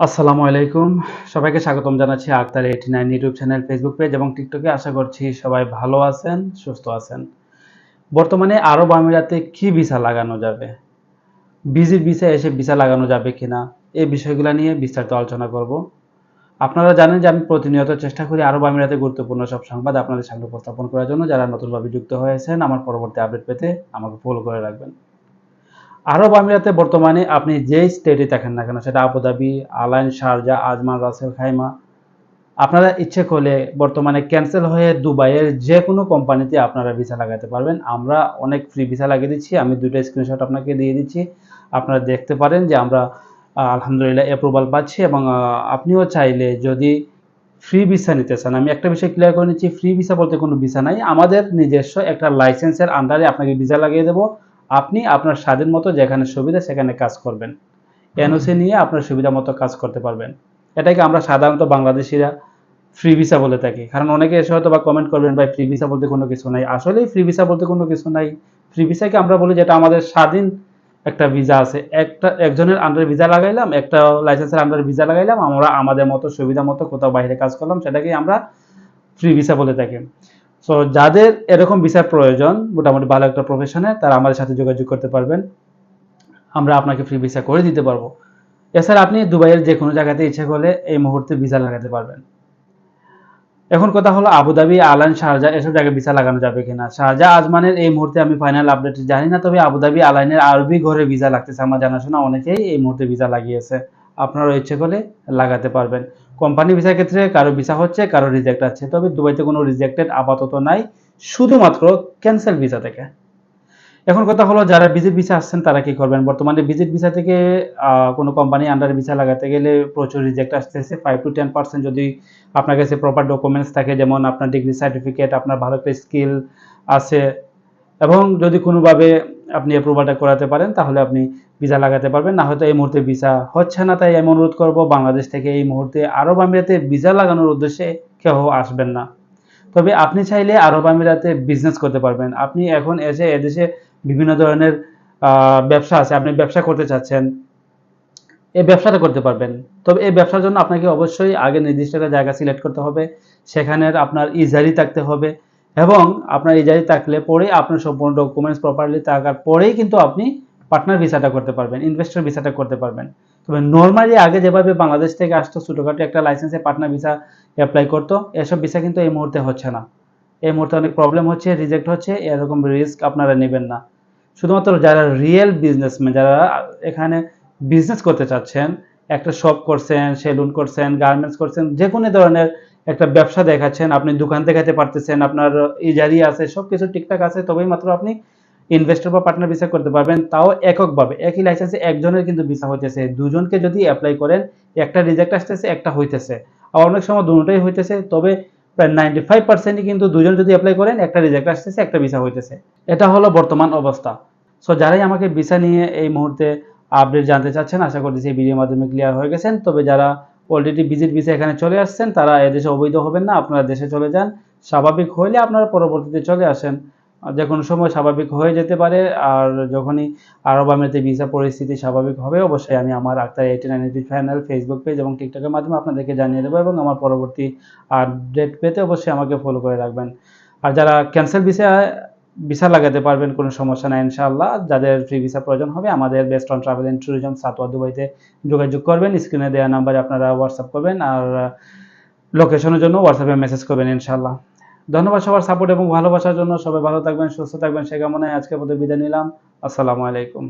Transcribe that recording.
আসসালামু আলাইকুম। সবাইকে স্বাগতম জানাচ্ছি Akhtar eighty nine YouTube channel Facebook page এবং টিকটকে আশা করছি সবাই ভালো আছেন, সুস্থ আছেন। বর্তমানে আরব আমিরাতে কি ভিসা লাগানো যাবে? বিজি ভিসা এসে ভিসা লাগানো যাবে কিনা? এই বিষয়গুলো নিয়ে বিস্তারিত আলোচনা করব। আপনারা জানেন যে আমি প্রতিনিয়ত চেষ্টা করি আরব আমিরাতে গুরুত্বপূর্ণ সব সংবাদ আপনাদের সামনে উপস্থাপন করার জন্য। যারা নতুনভাবে যুক্ত হয়েছেন, আমার পরবর্তী আপডেট পেতে আমাকে ফলো করে রাখবেন। আরব আমিরাতে বর্তমানে আপনি যেই স্টেটে দেখেন না কেন, সেটা Abu Dhabi, Al Ain, Sharjah Ajman Ras al, Khaimah, আপনারা ইচ্ছে করলে বর্তমানে ক্যান্সেল হয়ে দুবাইয়ের যে কোনো কোম্পানিতে আপনারা ভিসা লাগাতে পারবেন। আমরা অনেক ফ্রি ভিসা লাগিয়ে দিচ্ছি। আমি দুটো স্ক্রিনশট আপনাকে দিয়ে দিচ্ছি। আপনারা দেখতে পারেন যে আমরা আলহামদুলিল্লাহ অ্যাপ্রুভাল পাচ্ছি এবং আপনিও চাইলে যদি ফ্রি ভিসা নিতে চান, আমি একটা বিষয় ক্লিয়ার করে নিচ্ছি ফ্রি ভিসা বলতে কোনো ভিসা নাই। আমাদের নিজস্ব একটা লাইসেন্সের আন্ডারে আপনাকে ভিসা লাগিয়ে দেবো। আপনি আপনার স্বাধীন মতো যেখানে সুবিধা সেখানে কাজ করবেন। এনওসি নিয়ে আপনার সুবিধা মতো কাজ করতে পারবেন। এটাকে আমরা সাধারণত বাংলাদেশিরা ফ্রি ভিসা বলে থাকি। কারণ অনেকে এসে হয়তো বা কমেন্ট করবেন, ভাই ফ্রি ভিসা বলতে কোনো কিছু নাই। আসলেই ফ্রি ভিসা বলতে কোনো কিছু নাই। ফ্রি ভিসাকে আমরা বলি যেটা আমাদের স্বাধীন একটা ভিসা আছে। একটা, একজনের আন্ডারে ভিসা লাগাইলাম, একটা লাইসেন্সের আন্ডারে ভিসা লাগাইলাম, আমরা আমাদের মতো সুবিধা মতো কোথাও বাইরে কাজ করলাম সেটাকে আমরা ফ্রি ভিসা বলে থাকি। সো যাদের এরকম ভিসার প্রয়োজন, মোটামুটি ভালো একটা প্রফেশনে তারা আমাদের সাথে যোগাযোগ করতে পারবেন। আমরা আপনাকে ফ্রি ভিসা করে দিতে পারব। এছাড়া আপনি দুবাইয়ের যে কোনো জায়গাতে ইচ্ছে করলে এই মুহূর্তে ভিসা লাগাতে পারবেন। এখন কথা হলো আবুধাবি আলান শারজা এসব জায়গায় ভিসা লাগানো যাবে কিনা? শারজা আজমানের এই মুহূর্তে আমি ফাইনাল আপডেট জানি না, তবে আবুধাবি আলাইনের আরবি ঘরে ভিসা লাগতেছে। আমার জানাশোনা অনেকেই এই মুহূর্তে ভিসা লাগিয়েছে। আপনারা ইচ্ছে করলে লাগাতে পারবেন। কোম্পানি ভিসার ক্ষেত্রে কারও ভিসা হচ্ছে, কারও রিজেক্ট আছে। তবে দুবাইতে কোনো রিজেক্টেড আপাতত নাই, শুধুমাত্র ক্যান্সেল ভিসা থেকে। এখন কথা হলো, যারা ভিজিট ভিসা আসছেন, তারা কি করবেন? বর্তমানে ভিজিট ভিসা থেকে কোনো কোম্পানি আন্ডার ভিসা লাগাতে গেলে প্রচুর রিজেক্ট আসতেছে। ফাইভ টু টেন পার্সেন্ট যদি আপনার কাছে প্রপার ডকুমেন্টস থাকে, যেমন আপনার ডিগ্রি সার্টিফিকেট আপনার ভালো একটা স্কিল আছে, এবং যদি কোনোভাবে আপনি অ্যাপ্রুভালটা করাতে পারেন, তাহলে আপনি ভিসা লাগাতে পারবেন, না হয়তো এই মুহূর্তে ভিসা হচ্ছে না, তাই আমি অনুরোধ করব বাংলাদেশ থেকে এই মুহূর্তে আরব আমিরাতে ভিসা লাগানোর উদ্দেশ্যে কেউ আসবেন না। তবে আপনি চাইলে আরব আমিরাতে বিজনেস করতে পারবেন। আপনি এখন এসে এদেশে বিভিন্ন ধরনের ব্যবসা আছে, আপনি ব্যবসা করতে চাচ্ছেন এই ব্যবসাটা করতে পারবেন। তবে এই ব্যবসার জন্য আপনাকে অবশ্যই আগে নির্দিষ্ট একটা জায়গা সিলেক্ট করতে হবে সেখানের আপনার ইজারি থাকতে হবে এবং আপনার ইজারি থাকলে পরে আপনার সম্পূর্ণ ডকুমেন্টস প্রপারলি থাকার পরেই কিন্তু আপনি পার্টনার ভিসাটা করতে পারবেন ইনভেস্টর ভিসাটা করতে পারবেন। তবে নর্মালি আগে যেভাবে বাংলাদেশ থেকে আসতো, ছোটোখাটো একটা লাইসেন্সে পার্টনার ভিসা অ্যাপ্লাই করতো, এসব ভিসা কিন্তু এই মুহূর্তে হচ্ছে না। এই মুহূর্তে অনেক প্রবলেম হচ্ছে রিজেক্ট হচ্ছে, এরকম রিস্ক আপনারা নেবেন না। শুধুমাত্র যারা রিয়েল বিজনেসম্যান যারা এখানে বিজনেস করতে চাচ্ছেন, একটা শপ করছেন সেলুন করছেন গার্মেন্টস করছেন যে কোনো ধরনের একটা ব্যবসা দেখাচ্ছেন, আপনি দোকান দেখাতে পারতেছেন, আপনার ইজারি আছে সব কিছু ঠিকঠাক আছে, তবেই মাত্র আপনি ইনভেস্টর বা পার্টনার ভিসা করতে পারবেন, তাও এককভাবে। একই লাইসেন্সে একজনের কিন্তু ভিসা হইতেছে। দুজনকে যদি অ্যাপ্লাই করেন, একটা রিজেক্ট আসতেছে, একটা হইতেছে। আবার অনেক সময় দুটোই হইতেছে, তবে প্রায় নাইনটি ফাইভ পার্সেন্টই কিন্তু দুজন যদি অ্যাপ্লাই করেন, একটা রিজেক্ট আসতেছে, একটা ভিসা হইতেছে। এটা হলো বর্তমান অবস্থা। সো যারাই আমাকে ভিসা নিয়ে এই মুহূর্তে আপডেট জানতে চাচ্ছেন, আশা করতেছি এই ভিডিওর মাধ্যমে ক্লিয়ার হয়ে গেছেন। তবে যারা অলরেডি ভিজিট ভিসা এখানে চলে আসছেন, তারা এদেশে অবৈধ হবেন না, আপনারা দেশে চলে যান। স্বাভাবিক হইলে আপনারা পরবর্তীতে চলে আসেন। যে কোনো সময় স্বাভাবিক হয়ে যেতে পারে, আর যখনই আরব আমিরাতে ভিসা পরিস্থিতি স্বাভাবিক হবে, অবশ্যই আমি আমার Akhtar eighty nine YouTube channel Facebook page এবং টিকটকের মাধ্যমে আপনাদেরকে জানিয়ে দেবো এবং আমার পরবর্তী আপডেট পেতে অবশ্যই আমাকে ফলো করে রাখবেন। আর যারা ক্যান্সেল ভিসা ভিসা লাগাতে পারবেন, কোনো সমস্যা নাই, ইনশাআল্লাহ। যাদের ফ্রি ভিসা প্রয়োজন হবে, আমাদের best on travel and tourism সাতোয়া দুবাইতে যোগাযোগ করবেন। স্ক্রিনে দেওয়া নাম্বারে আপনারা হোয়াটসঅ্যাপ করবেন, আর লোকেশনের জন্য হোয়াটসঅ্যাপে মেসেজ করবেন, ইনশাআল্লাহ। ধন্যবাদ সবার সাপোর্ট এবং ভালোবাসার জন্য। সবাই ভালো থাকবেন, সুস্থ থাকবেন সে কামনায় আজকের মধ্যে বিদায় নিলাম। আসসালামু আলাইকুম।